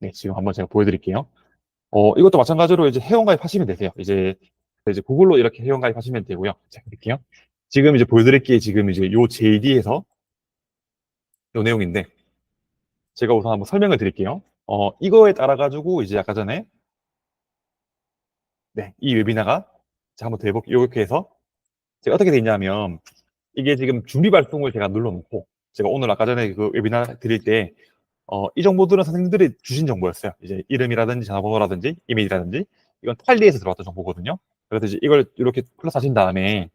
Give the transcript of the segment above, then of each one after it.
네, 지금 한번 제가 보여드릴게요. 어, 이것도 마찬가지로 이제 회원가입 하시면 되세요. 이제, 이제 구글로 이렇게 회원가입 하시면 되고요. 자, 볼게요. 지금 이제 보여드릴 게 지금 이제 요 JD에서 요 내용인데, 제가 우선 한번 설명을 드릴게요. 어, 이거에 따라가지고 이제 아까 전에, 네, 이 웨비나가, 자, 한번 더 해볼게요. 이렇게 해서, 제가 어떻게 돼 있냐면, 이게 지금 준비 발송을 제가 눌러놓고, 제가 오늘 아까 전에 그 웨비나 드릴 때, 어, 이 정보들은 선생님들이 주신 정보였어요. 이제 이름이라든지 전화번호라든지 이메일이라든지 이건 탈리에서 들어왔던 정보거든요. 그래서 이제 이걸 이렇게 플러스 하신 다음에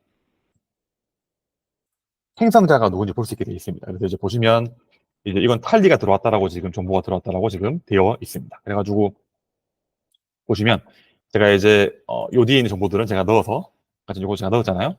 행성자가 누군지 볼 수 있게 되어 있습니다. 그래서 이제 보시면 이제 이건 탈리가 들어왔다라고 지금 정보가 들어왔다라고 지금 되어 있습니다. 그래가지고 보시면 제가 이제 어, 요 뒤에 있는 정보들은 제가 넣어서 같이 요거 제가 넣었잖아요.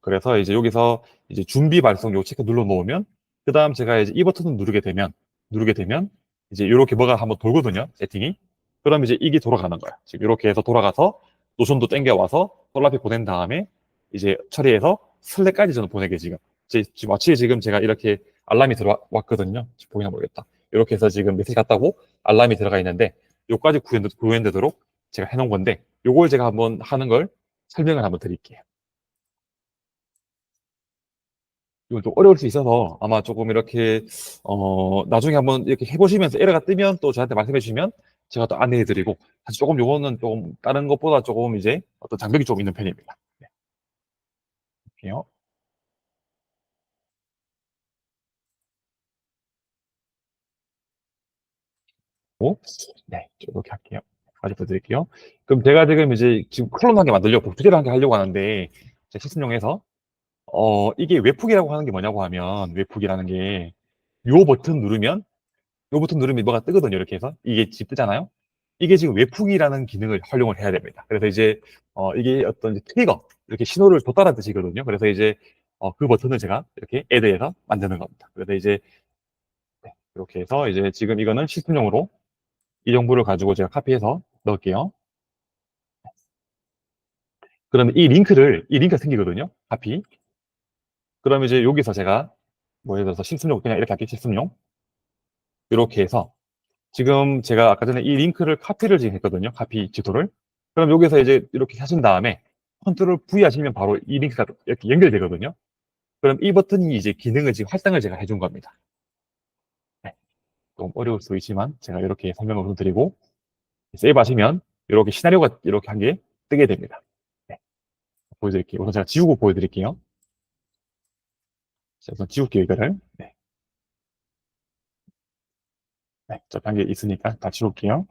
그래서 이제 여기서 이제 준비 발송 요 체크 눌러 놓으면 그 다음 제가 이제 이 버튼을 누르게 되면 누르게 되면 이제 이렇게 뭐가 한번 돌거든요 세팅이. 그럼 이제 이게 돌아가는 거야. 지금 이렇게 해서 돌아가서 노션도 땡겨와서 솔라피 보낸 다음에 이제 처리해서 슬랙까지 저는 보내게 지금. 제- 지금 마치 지금 제가 이렇게 알람이 들어왔거든요. 지금 보이나 모르겠다. 이렇게 해서 지금 메시지 갔다고 알람이 들어가 있는데 요까지 구현, 구현되도록 제가 해놓은 건데 요걸 제가 한번 하는 걸 설명을 한번 드릴게요 이건 좀 어려울 수 있어서 아마 조금 이렇게 어 나중에 한번 이렇게 해보시면서 에러가 뜨면 또 저한테 말씀해 주시면 제가 또 안내해 드리고 사실 조금 요거는 조금 다른 것보다 조금 이제 어떤 장벽이 좀 있는 편입니다. 네. 볼게요. 오, 네, 이렇게 할게요. 아직 더 드릴게요. 그럼 제가 지금 이제 지금 클론 한개 만들려고 복제를 한개 하려고 하는데 제 시스템용에서 어 이게 웹훅이라고 하는 게 뭐냐고 하면 웹훅이라는 게 요 버튼 누르면 요 버튼 누르면 뭐가 뜨거든요. 이렇게 해서 이게 집 뜨잖아요. 이게 지금 웹훅이라는 기능을 활용을 해야 됩니다. 그래서 이제 어 이게 어떤 트리거 이렇게 신호를 줬다는 뜻이거든요. 그래서 이제 어 그 버튼을 제가 이렇게 애드해서 만드는 겁니다. 그래서 이제 네, 이렇게 해서 이제 지금 이거는 시스템용으로 이 정보를 가지고 제가 카피해서 넣을게요. 그러면 이 링크를 이 링크가 생기거든요. 카피. 그러면 이제 여기서 제가 뭐 예를 들어서 실습용 그냥 이렇게 할게요. 실습용. 이렇게 해서 지금 제가 아까 전에 이 링크를 카피를 지금 했거든요. 카피 지도를. 그럼 여기서 이제 이렇게 하신 다음에 컨트롤 V 하시면 바로 이 링크가 이렇게 연결되거든요. 그럼 이 버튼이 이제 기능을 지금 할당을 제가 해준 겁니다. 네. 좀 어려울 수 있지만 제가 이렇게 설명을 좀 드리고 세이브 하시면 이렇게 시나리오가 이렇게 한 개 뜨게 됩니다. 네. 보여드릴게요. 우선 제가 지우고 보여드릴게요. 자, 우선 지울게요, 이거를. 네. 네, 접한 게 있으니까 다 지울게요.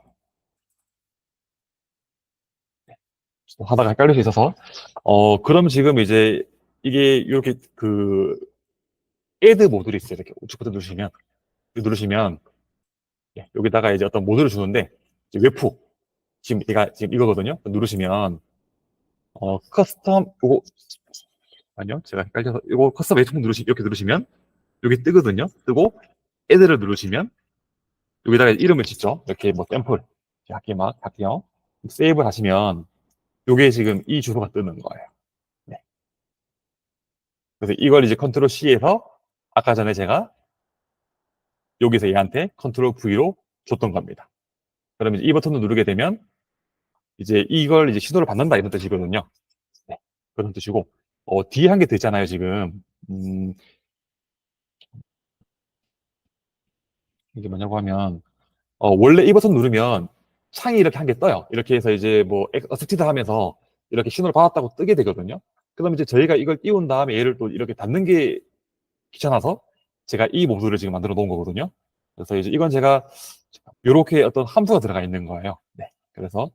네. 또 하다가 헷갈릴 수 있어서. 어, 그럼 지금 이제 이게 이렇게 그, 애드 모듈이 있어요. 이렇게 우측 버튼 누르시면, 누르시면, 예, 여기다가 이제 어떤 모듈을 주는데, 웹훅. 지금 얘가 지금 이거거든요. 누르시면, 어, 커스텀, 요거, 아니요. 제가 헷갈려서, 이거 커스텀 웹훅 누르시, 이렇게 누르시면, 여기 뜨거든요. 뜨고, 애드를 누르시면, 여기다가 이름을 짓죠. 이렇게 뭐 샘플 할게 막 할게요. 세이브 하시면 요게 지금 이 주소가 뜨는 거예요. 네. 그래서 이걸 이제 컨트롤 C에서 아까 전에 제가 여기서 얘한테 컨트롤 V로 줬던 겁니다. 그러면 이 버튼을 누르게 되면 이제 이걸 이제 신호를 받는다 이런 뜻이거든요. 네. 그런 뜻이고 어, 뒤에 한개더 있잖아요 지금 음, 이게 뭐냐고 하면 어, 원래 이 버튼 누르면 창이 이렇게 한 개 떠요. 이렇게 해서 이제 뭐 어스티드 하면서 이렇게 신호를 받았다고 뜨게 되거든요. 그럼 이제 저희가 이걸 띄운 다음에 얘를 또 이렇게 닫는 게 귀찮아서 제가 이 모듈을 지금 만들어 놓은 거거든요. 그래서 이제 이건 제가 이렇게 어떤 함수가 들어가 있는 거예요. 네. 그래서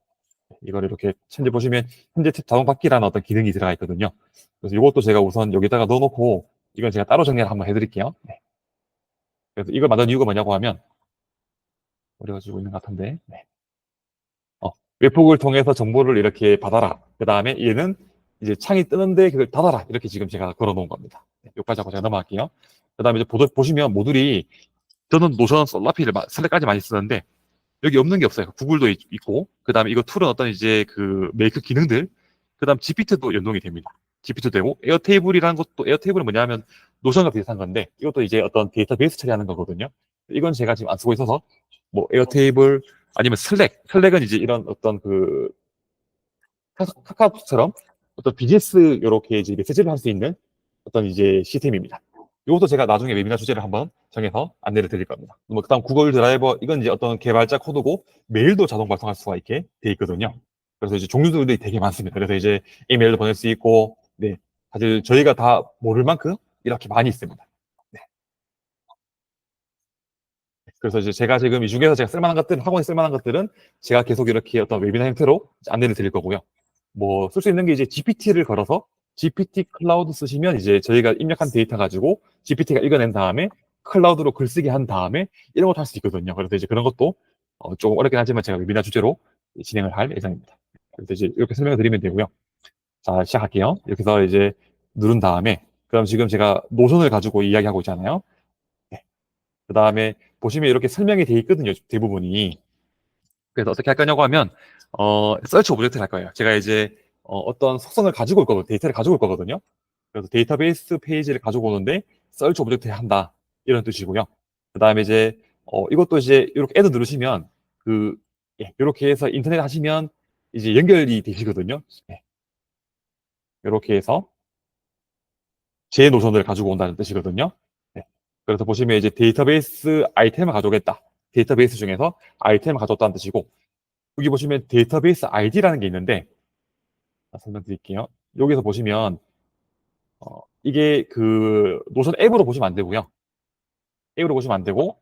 이걸 이렇게 현재 보시면 현재 탭 자동 받기라는 어떤 기능이 들어가 있거든요. 그래서 이것도 제가 우선 여기다가 넣어놓고 이건 제가 따로 정리를 한번 해드릴게요. 네. 그래서 이걸 만든 이유가 뭐냐고 하면 어려워지고 있는 것 같은데. 네. 어, 웹폭을 통해서 정보를 이렇게 받아라. 그 다음에 얘는 이제 창이 뜨는데 그걸 닫아라. 이렇게 지금 제가 걸어 놓은 겁니다. 네, 여기까지 하고 제가 넘어갈게요. 그 다음에 이제 보시면 모듈이 저는 노션 솔라피를 슬랙까지 많이 쓰는데 여기 없는 게 없어요. 구글도 있- 있고 그 다음에 이거 툴은 어떤 이제 그 메이크 기능들 그 다음 GPT도 연동이 됩니다. GPT도 되고 에어테이블이라는 것도 에어테이블은 뭐냐면 노션과 비슷한 건데 이것도 이제 어떤 데이터베이스 처리하는 거거든요. 이건 제가 지금 안 쓰고 있어서 뭐 에어테이블 아니면 슬랙. 슬랙은 이제 이런 어떤 그 카- 카카오톡처럼 어떤 비즈니스 이렇게 이제 메시지를 할 수 있는 어떤 이제 시스템입니다. 이것도 제가 나중에 웨비나 주제를 한번 정해서 안내를 드릴 겁니다. 뭐 그다음 구글 드라이버 이건 이제 어떤 개발자 코드고 메일도 자동 발송할 수가 있게 돼 있거든요. 그래서 이제 종류들이 되게 많습니다. 그래서 이제 이메일도 보낼 수 있고, 네 사실 저희가 다 모를 만큼 이렇게 많이 있습니다. 네. 그래서 이제 제가 지금 이 중에서 제가 쓸만한 것들, 학원에 쓸만한 것들은 제가 계속 이렇게 어떤 웨비나 형태로 안내를 드릴 거고요. 뭐 쓸 수 있는 게 이제 GPT를 걸어서 GPT 클라우드 쓰시면 이제 저희가 입력한 데이터 가지고 GPT가 읽어낸 다음에 클라우드로 글쓰기 한 다음에 이런 것도 할 수 있거든요. 그래서 이제 그런 것도 어, 조금 어렵긴 하지만 제가 웨비나 주제로 진행을 할 예정입니다. 그래서 이제 이렇게 설명을 드리면 되고요. 자, 시작할게요. 이렇게 해서 이제 누른 다음에 그럼 지금 제가 노션을 가지고 이야기하고 있잖아요. 그 다음에 보시면 이렇게 설명이 돼 있거든요. 대부분이. 그래서 어떻게 할 거냐고 하면 어, 서치 오브젝트를 할 거예요. 제가 이제 어, 떤 속성을 가지고 올 거거든요. 데이터를 가지고 올 거거든요. 그래서 데이터베이스 페이지를 가지고 오는데 서치 오브젝트에 한다. 이런 뜻이고요. 그 다음에 이제 어, 이것도 이제 이렇게 애드 누르시면 그 예, 이렇게 해서 인터넷 하시면 이제 연결이 되시거든요. 예. 이렇게 해서 제 노선을 가지고 온다는 뜻이거든요. 네. 그래서 보시면 이제 데이터베이스 아이템을 가져오겠다. 데이터베이스 중에서 아이템을 가져왔다는 뜻이고 여기 보시면 데이터베이스 아이디라는 게 있는데 자, 설명드릴게요. 여기서 보시면 어, 이게 그 노선 앱으로 보시면 안 되고요. 앱으로 보시면 안 되고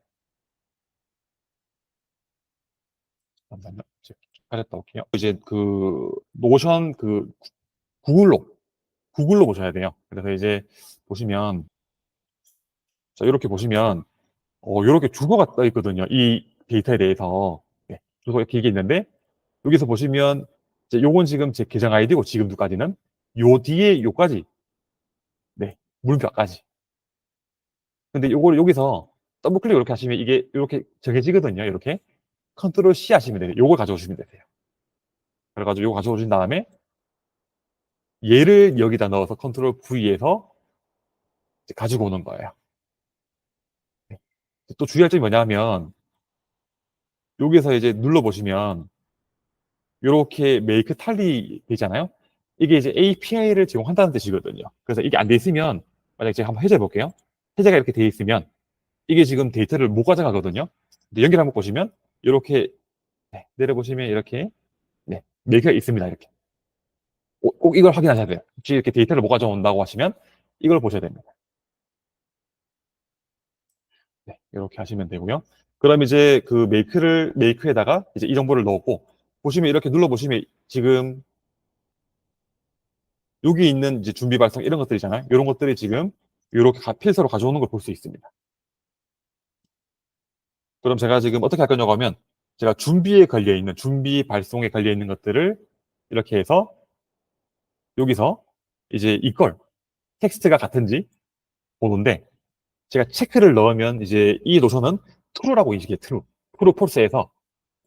잠깐만요. 가렸다 올게요. 이제 그 노션 그 구글로 구글로 보셔야 돼요. 그래서 이제 보시면 자 이렇게 보시면 어 이렇게 주소가 떠 있거든요. 이 데이터에 대해서 네, 주소가 길게 있는데 여기서 보시면 요건 지금 제 계정 아이디고 지금도까지는 요 뒤에 요까지 네 물음표까지. 근데 요거를 여기서 더블 클릭 이렇게 하시면 이게 이렇게 정해지거든요. 이렇게 컨트롤 C 하시면 돼요. 요걸 가져오시면 되세요. 그래가지고 요거 가져오신 다음에 얘를 여기다 넣어서 컨트롤 V에서 가지고 오는 거예요. 네. 또 주의할 점이 뭐냐면 여기서 이제 눌러보시면 이렇게 메이크 탈리 되잖아요. 이게 이제 API를 제공한다는 뜻이거든요. 그래서 이게 안 돼 있으면 만약에 제가 한번 해제해 볼게요. 해제가 이렇게 돼 있으면 이게 지금 데이터를 못 가져가거든요. 근데 연결 한번 보시면 이렇게 네, 내려보시면 이렇게 네, 메이크가 있습니다. 이렇게 꼭, 꼭 이걸 확인하셔야 돼요. 혹시 이렇게 데이터를 못 가져온다고 하시면 이걸 보셔야 됩니다. 네, 이렇게 하시면 되고요. 그럼 이제 그 메이크를 메이크에다가 이제 이 정보를 넣었고 보시면 이렇게 눌러 보시면 지금 여기 있는 이제 준비 발송 이런 것들이잖아요. 이런 것들이 지금 이렇게 필서로 가져오는 걸 볼 수 있습니다. 그럼 제가 지금 어떻게 할 거냐고 하면 제가 준비에 걸려 있는 준비 발송에 걸려 있는 것들을 이렇게 해서 여기서 이제 이걸 텍스트가 같은지 보는데 제가 체크를 넣으면 이제 이 노선은 true라고 인식해 true, true false에서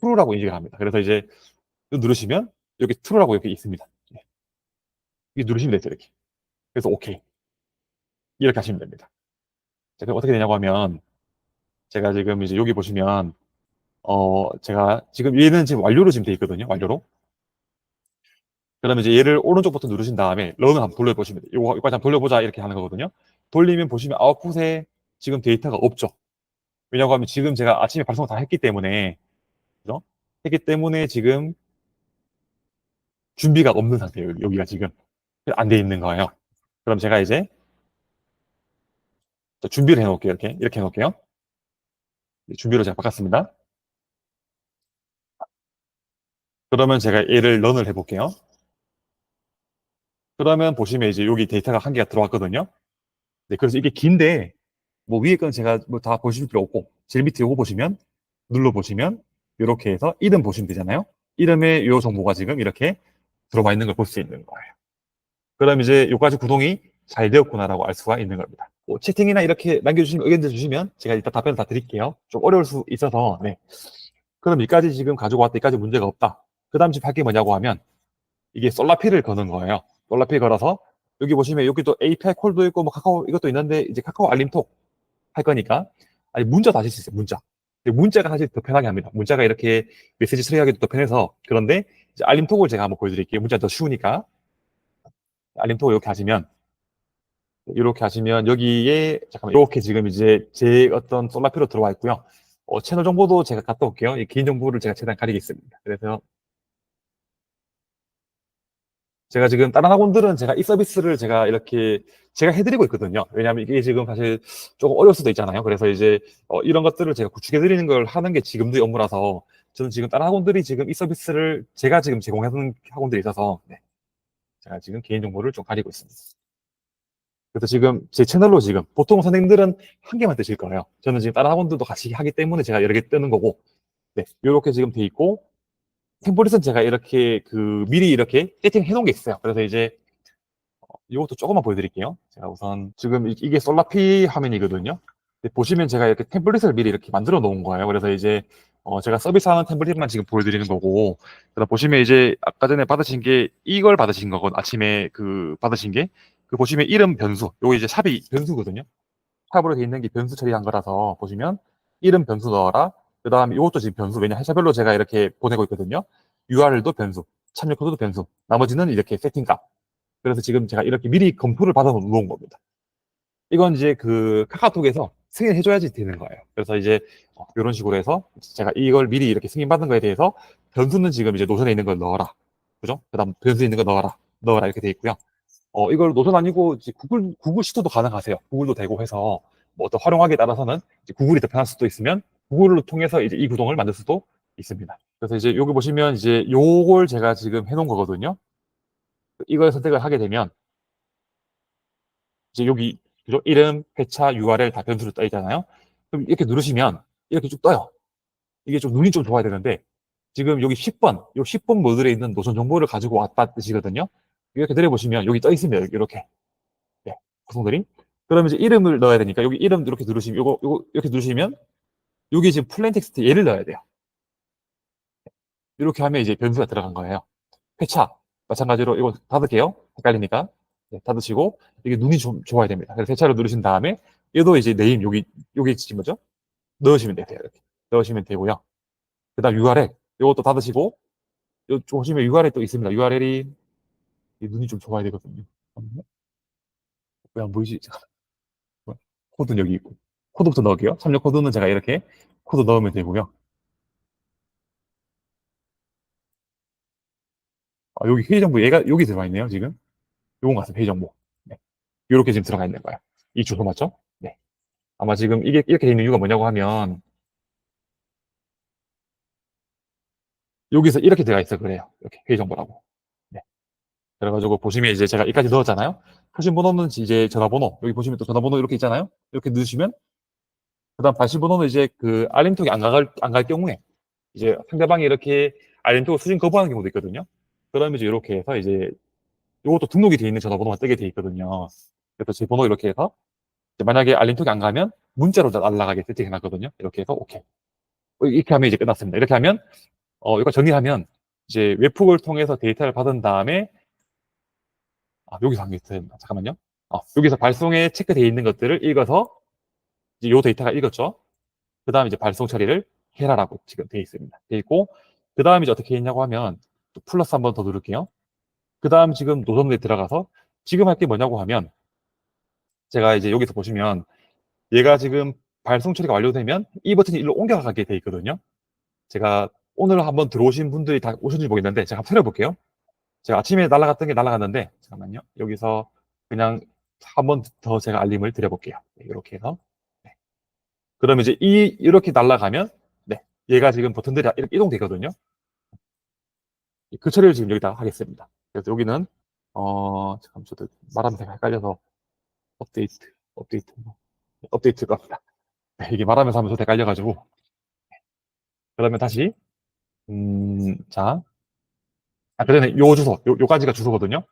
true라고 인식을 합니다. 그래서 이제 누르시면 여기 true라고 이렇게 있습니다. 네. 이게 누르시면 되죠 이렇게. 그래서 OK 이렇게 하시면 됩니다. 자, 그럼 어떻게 되냐고 하면 제가 지금 이제 여기 보시면 어 제가 지금 얘는 지금 완료로 지금 돼 있거든요. 완료로. 그다음에 이제 얘를 오른쪽 버튼 누르신 다음에 런을 한번 돌려보시면 돼요. 이거 이거 한번 돌려보자 이렇게 하는 거거든요. 돌리면 보시면 아웃풋에 지금 데이터가 없죠. 왜냐고 하면 지금 제가 아침에 발송 다 했기 때문에 그죠? 했기 때문에 지금 준비가 없는 상태예요. 여기가 지금 안 돼 있는 거예요. 그럼 제가 이제 준비를 해놓을게요. 이렇게 이렇게 해놓을게요. 준비로 제가 바꿨습니다. 그러면 제가 얘를 런을 해볼게요. 그러면 보시면 이제 여기 데이터가 한 개가 들어왔거든요. 네, 그래서 이게 긴데 뭐 위에 건 제가 뭐 다 보실 필요 없고 제일 밑에 요거 보시면 눌러 보시면 이렇게 해서 이름 보시면 되잖아요. 이름에 요 정보가 지금 이렇게 들어와 있는 걸 볼 수 있는 거예요. 그럼 이제 요까지 구동이 잘 되었구나라고 알 수가 있는 겁니다. 뭐 채팅이나 이렇게 남겨주시면 의견들 주시면 제가 일단 답변을 다 드릴게요. 좀 어려울 수 있어서 네. 그럼 여기까지 지금 가지고 왔다 여기까지 문제가 없다. 그 다음 집 할 게 뭐냐고 하면 이게 솔라피를 거는 거예요. 솔라피 걸어서 여기 보시면 여기도 API 콜도 있고 뭐 카카오 이것도 있는데 이제 카카오 알림톡 할 거니까 아니 문자 다실 수 있어요. 문자 문자가 사실 더 편하게 합니다. 문자가 이렇게 메시지 처리하기도 더 편해서 그런데 알림톡을 제가 한번 보여드릴게요. 문자 더 쉬우니까 알림톡을 이렇게 하시면 이렇게 하시면 여기에 잠깐만 이렇게 지금 이제 제 어떤 솔라피로 들어와 있고요. 어, 채널 정보도 제가 갔다 올게요. 이 개인 정보를 제가 최대한 가리겠습니다. 그래서 제가 지금 다른 학원들은 제가 이 서비스를 제가 이렇게 제가 해드리고 있거든요. 왜냐하면 이게 지금 사실 조금 어려울 수도 있잖아요. 그래서 이제 어, 이런 것들을 제가 구축해드리는 걸 하는 게 지금도 업무라서 저는 지금 다른 학원들이 지금 이 서비스를 제가 지금 제공하는 학원들이 있어서 네. 제가 지금 개인정보를 좀 가리고 있습니다. 그래서 지금 제 채널로 지금 보통 선생님들은 한 개만 뜨실 거예요. 저는 지금 다른 학원들도 같이 하기 때문에 제가 여러 개 뜨는 거고 네. 이렇게 지금 돼 있고 템플릿은 제가 이렇게 그 미리 이렇게 세팅해 놓은 게 있어요. 그래서 이제 어, 이것도 조금만 보여드릴게요. 제가 우선 지금 이- 이게 솔라피 화면이거든요. 보시면 제가 이렇게 템플릿을 미리 이렇게 만들어 놓은 거예요. 그래서 이제 어, 제가 서비스하는 템플릿만 지금 보여드리는 거고, 그다음 보시면 이제 아까 전에 받으신 게 이걸 받으신 거건 아침에 그 받으신 게 그 보시면 이름 변수, 요거 이제 샵이 변수거든요. 샵으로 돼 있는 게 변수 처리한 거라서 보시면 이름 변수 넣어라. 그 다음에 이것도 지금 변수, 왜냐 회사별로 제가 이렇게 보내고 있거든요. URL도 변수, 참여 코드도 변수, 나머지는 이렇게 세팅 값. 그래서 지금 제가 이렇게 미리 검토를 받아 놓은 겁니다. 이건 이제 그 카카오톡에서 승인해줘야지 되는 거예요. 그래서 이제 어, 이런 식으로 해서 제가 이걸 미리 이렇게 승인받은 거에 대해서 변수는 지금 이제 노선에 있는 걸 넣어라. 그죠? 그 다음 변수에 있는 거 넣어라. 넣어라. 이렇게 돼 있고요. 어, 이걸 노선 아니고 구글, 구글 시도도 가능하세요. 구글도 되고 해서 뭐 어떤 활용하기에 따라서는 구글이 더 편할 수도 있으면 구글로 통해서 이제 이 구동을 만들 수도 있습니다. 그래서 이제 여기 보시면 이제 요걸 제가 지금 해놓은 거거든요. 이걸 선택을 하게 되면 이제 여기 그죠? 이름, 회차, URL 다 변수로 떠 있잖아요. 그럼 이렇게 누르시면 이렇게 쭉 떠요. 이게 좀 눈이 좀 좋아야 되는데 지금 여기 10번, 요 10번 모듈에 있는 노선 정보를 가지고 왔다 뜻이거든요. 이렇게 내려보시면 여기 떠 있습니다. 이렇게. 네, 구성들이. 그러면 이제 이름을 넣어야 되니까 여기 이름 이렇게 누르시면 요거 요거 이렇게 누르시면 여기 지금 플레인 텍스트 얘를 넣어야 돼요. 이렇게 하면 이제 변수가 들어간 거예요. 회차 마찬가지로 이거 닫을게요. 헷갈리니까 네, 닫으시고 이게 눈이 좀 좋아야 됩니다. 그래서 회차를 누르신 다음에 얘도 이제 네임 여기 여기 지금 뭐죠? 넣으시면 돼요. 이렇게 넣으시면 되고요. 그 다음 URL 이것도 닫으시고 요 보시면 URL 또 있습니다. URL이 눈이 좀 좋아야 되거든요. 왜 안 보이지? 뭐야? 코드는 여기 있고 코드부터 넣을게요. 참여 코드는 제가 이렇게 코드 넣으면 되고요. 아, 여기 회의 정보 얘가 여기 들어가 있네요. 지금 요건 같습니다. 회의 정보. 네. 이렇게 지금 들어가 있는 거예요. 이 주소 맞죠? 네. 아마 지금 이게 이렇게 돼 있는 이유가 뭐냐고 하면 여기서 이렇게 들어가 있어 그래요. 이렇게 회의 정보라고. 네. 그래가지고 보시면 이제 제가 여기까지 넣었잖아요. 표신 번호는 이제 전화번호. 여기 보시면 또 전화번호 이렇게 있잖아요. 이렇게 넣으시면 그다음 발신 번호는 이제 그 알림톡이 안 갈 안 갈 경우에 이제 상대방이 이렇게 알림톡을 수신 거부하는 경우도 있거든요. 그러면 이제 이렇게 해서 이제 이것도 등록이 돼 있는 전화번호가 뜨게 돼 있거든요. 그래서 제 번호 이렇게 해서 만약에 알림톡이 안 가면 문자로 날라가게 세팅해 놨거든요. 이렇게 해서 오케이. 어, 이렇게 하면 이제 끝났습니다. 이렇게 하면 어 이거 정리하면 이제 웹북을 통해서 데이터를 받은 다음에 아 여기서 한게 된다. 잠깐만요. 어, 여기서 발송에 체크되어 있는 것들을 읽어서 이제 요 데이터가 읽었죠. 그 다음에 이제 발송 처리를 해라라고 지금 되어 있습니다. 되어 있고 그 다음에 이제 어떻게 했냐고 하면 또 플러스 한 번 더 누를게요. 그 다음 지금 노선에 들어가서 지금 할 게 뭐냐고 하면 제가 이제 여기서 보시면 얘가 지금 발송 처리가 완료되면 이 버튼이 일로 옮겨가게 돼 있거든요. 제가 오늘 한번 들어오신 분들이 다 오셨는지 모르겠는데 제가 한번 틀어볼게요. 제가 아침에 날아갔던 게 날아갔는데 잠깐만요. 여기서 그냥 한 번 더 제가 알림을 드려볼게요. 네, 이렇게 해서 네. 그러면 이제 이 이렇게 날아가면 네 얘가 지금 버튼들이 이렇게 이동되거든요. 그 처리를 지금 여기다 하겠습니다. 그래서 여기는 어 잠깐 저도 말하면 제가 헷갈려서 업데이트 업데이트 뭐, 업데이트 겁니다. 네, 이게 말하면서 하면서 헷갈려가지고 그러면 다시 음, 자, 아, 그 전에 요 주소, 요, 요까지가 주소거든요.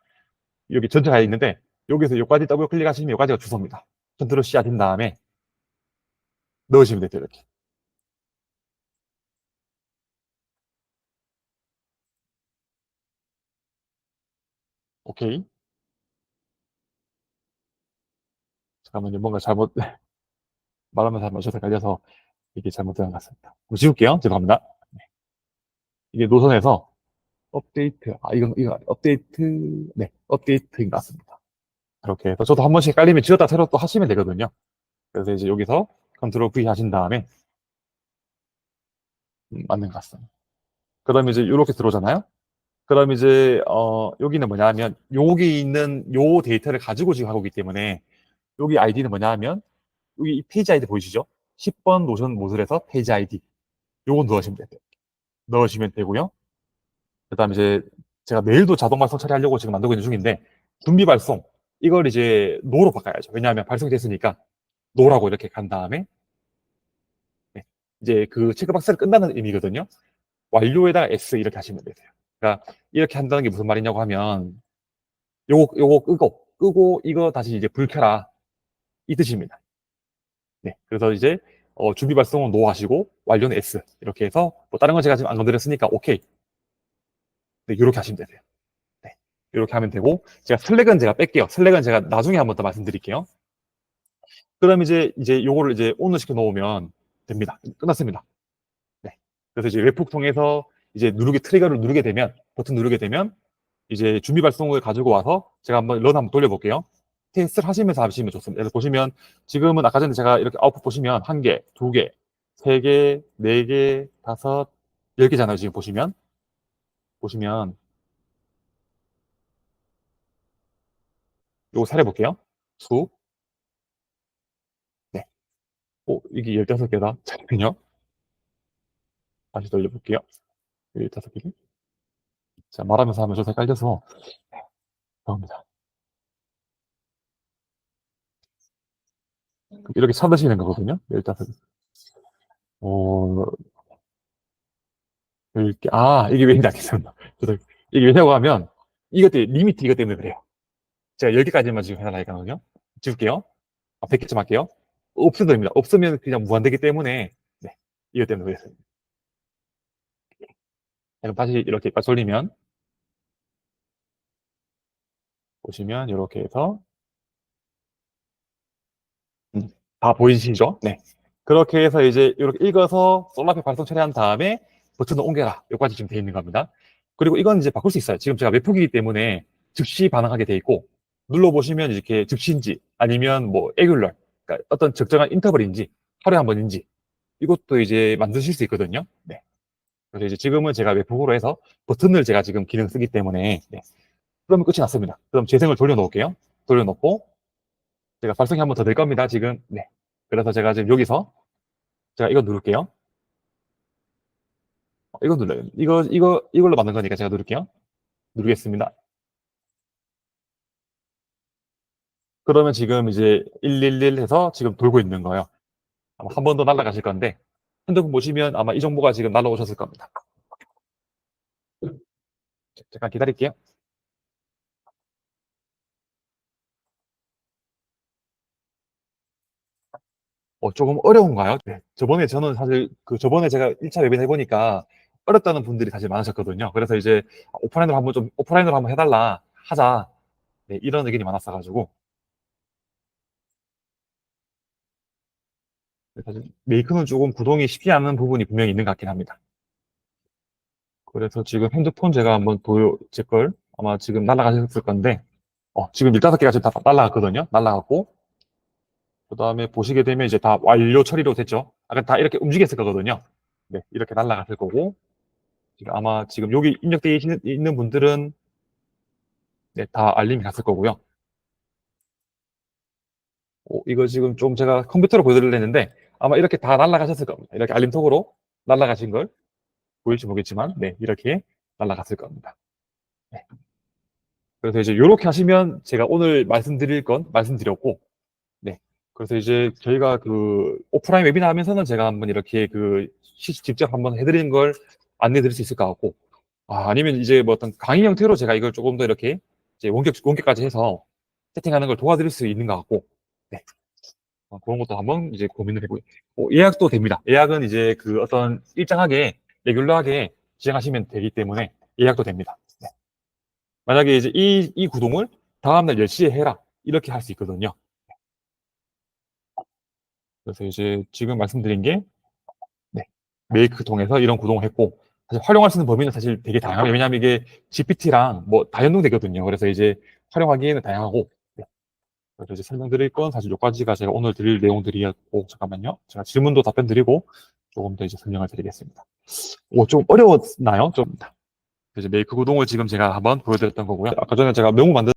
여기 전체가 있는데, 여기서 요까지 더블 클릭하시면 요까지가 주소입니다. 컨트롤 C 하신 다음에 넣으시면 돼요, 이렇게. 오케이. 잠깐만요, 뭔가 잘못, 말하면서 하면 저도 헷갈려서. 이게 잘못된 것 같습니다. 지울게요. 죄송합니다. 네. 이게 노선에서 업데이트, 아, 이건, 이거, 업데이트, 네, 업데이트인 것 같습니다. 이렇게 해서 저도 한 번씩 깔리면 지웠다 새로 또 하시면 되거든요. 그래서 이제 여기서 컨트롤 V 하신 다음에 음, 맞는 것 같습니다. 그 다음에 이제 이렇게 들어오잖아요. 그 다음에 이제, 어, 여기는 뭐냐 하면, 여기 있는 요 데이터를 가지고 지금 하고 있기 때문에, 여기 아이디는 뭐냐 하면, 여기 이 페이지 아이디 보이시죠? 10번 노션 모듈에서 페이지 아이디. 요거 넣으시면 돼요. 넣으시면 되고요. 그 다음에 이제, 제가 내일도 자동 발송 처리하려고 지금 만들고 있는 중인데, 준비 발송. 이걸 이제 노로 바꿔야죠. 왜냐하면 발송이 됐으니까, 노라고 이렇게 간 다음에, 네. 이제 그 체크박스를 끝나는 의미거든요. 완료에다가 S 이렇게 하시면 되세요. 그러니까 이렇게 한다는 게 무슨 말이냐고 하면 요거 요거 끄고 끄고 이거 다시 이제 불 켜라 이 뜻입니다. 네, 그래서 이제 어, 준비 발송은 노 하시고 완료는 S 이렇게 해서 뭐 다른 건 제가 지금 안 건드렸으니까 오케이. 네, 이렇게 하시면 되세요. 네, 이렇게 하면 되고 제가 슬랙은 제가 뺄게요. 슬랙은 제가 나중에 한 번 더 말씀드릴게요. 그럼 이제 이제 요거를 이제 온을 시켜 놓으면 됩니다. 끝났습니다. 네, 그래서 이제 웹북 통해서 이제 누르게 트리거를 누르게 되면 버튼 누르게 되면 이제 준비 발송을 가지고 와서 제가 한번 런 한번 돌려볼게요. 테스트를 하시면서 하시면 좋습니다. 그래서 보시면 지금은 아까 전에 제가 이렇게 아웃풋 보시면 한 개, 두 개, 세 개, 네 개, 다섯, 열 개잖아요. 지금 보시면 보시면 요거 살해 볼게요. 수. 네. 오, 이게 15개다. 잠깐만요. 다시 돌려볼게요. 15개. 자, 말하면서 하면 좀 헷갈려서. 네. 죄송합니다. 이렇게 찾으시는 거거든요. 15개. 어, 이렇게, 아, 이게 왜인지 알겠습니다. 이게 왜냐고 하면, 이것 때문에, 리미트 이것 때문에 그래요. 제가 10개까지만 지금 해달라 했거든요. 지울게요. 아, 100개쯤 할게요. 없어도 됩니다. 없으면 그냥 무한되기 때문에, 네. 이것 때문에 그랬어요. 그럼 다시 이렇게 딱 돌리면, 보시면, 이렇게 해서, 음, 다 보이시죠? 네. 그렇게 해서 이제 이렇게 읽어서 솔라페 발송 처리한 다음에 버튼을 옮겨라. 여기까지 지금 돼 있는 겁니다. 그리고 이건 이제 바꿀 수 있어요. 지금 제가 웹폭이기 때문에 즉시 반응하게 돼 있고, 눌러보시면 이렇게 즉시인지 아니면 뭐 에귤러, 그러니까 어떤 적정한 인터벌인지 하루에 한 번인지 이것도 이제 만드실 수 있거든요. 네. 그래서 이제 지금은 제가 웹폭으로 해서 버튼을 제가 지금 기능 쓰기 때문에 네. 그러면 끝이 났습니다. 그럼 재생을 돌려놓을게요. 돌려놓고 제가 발송이 한 번 더 될 겁니다. 지금 네. 그래서 제가 지금 여기서 제가 이거 누를게요. 어, 이거 눌러요. 이거 이거 이걸로 만든 거니까 제가 누를게요. 누르겠습니다. 그러면 지금 이제 111 해서 지금 돌고 있는 거예요. 아마 한 번 더 날아가실 건데 핸드폰 보시면 아마 이 정보가 지금 날아오셨을 겁니다. 잠깐 기다릴게요. 어, 조금 어려운가요? 네. 저번에 저는 사실 그 저번에 제가 1차 웹인 해보니까 어렵다는 분들이 사실 많으셨거든요. 그래서 이제 오프라인으로 한번 좀 오프라인으로 한번 해달라 하자 네, 이런 의견이 많았어가지고 사실 메이크는 조금 구동이 쉽지 않은 부분이 분명히 있는 것 같긴 합니다. 그래서 지금 핸드폰 제가 한번 보여 제걸 아마 지금 날아가셨을 건데 어, 지금 15개가 지금 다 날아갔거든요. 날아갔고 그 다음에 보시게 되면 이제 다 완료 처리로 됐죠. 아까 다 이렇게 움직였을 거거든요. 네, 이렇게 날아갔을 거고 지금 아마 지금 여기 입력되어 있는 분들은 네, 다 알림이 갔을 거고요. 오, 이거 지금 좀 제가 컴퓨터로 보여드리려 했는데 아마 이렇게 다 날아가셨을 겁니다. 이렇게 알림톡으로 날아가신 걸 보일지 모르겠지만 네, 이렇게 날아갔을 겁니다. 네. 그래서 이제 이렇게 하시면 제가 오늘 말씀드릴 건 말씀드렸고 네. 그래서 이제 저희가 그 오프라인 웨비나 하면서는 제가 한번 이렇게 그 직접 한번 해드리는 걸 안내 드릴 수 있을 것 같고 아, 아니면 이제 뭐 어떤 강의 형태로 제가 이걸 조금 더 이렇게 이제 원격, 원격까지 해서 세팅하는 걸 도와드릴 수 있는 것 같고 네. 어, 그런 것도 한번 이제 고민을 해보고 어, 예약도 됩니다. 예약은 이제 그 어떤 일정하게 레귤러하게 진행하시면 되기 때문에 예약도 됩니다. 네. 만약에 이제 이, 이 구동을 다음날 10시에 해라 이렇게 할 수 있거든요. 그래서 이제 지금 말씀드린 게 메이크 통해서 이런 구동을 했고 사실 활용할 수 있는 범위는 사실 되게 다양해요. 왜냐하면 이게 GPT랑 뭐 다 연동되거든요. 그래서 이제 활용하기에는 다양하고 네. 이제 설명드릴 건 사실 여기까지가 제가 오늘 드릴 내용들이었고 잠깐만요. 제가 질문도 답변 드리고 조금 더 이제 설명을 드리겠습니다. 오, 좀 어려웠나요? 좀 이제 메이크 구동을 지금 제가 한번 보여드렸던 거고요. 아까 전에 제가 메모 만든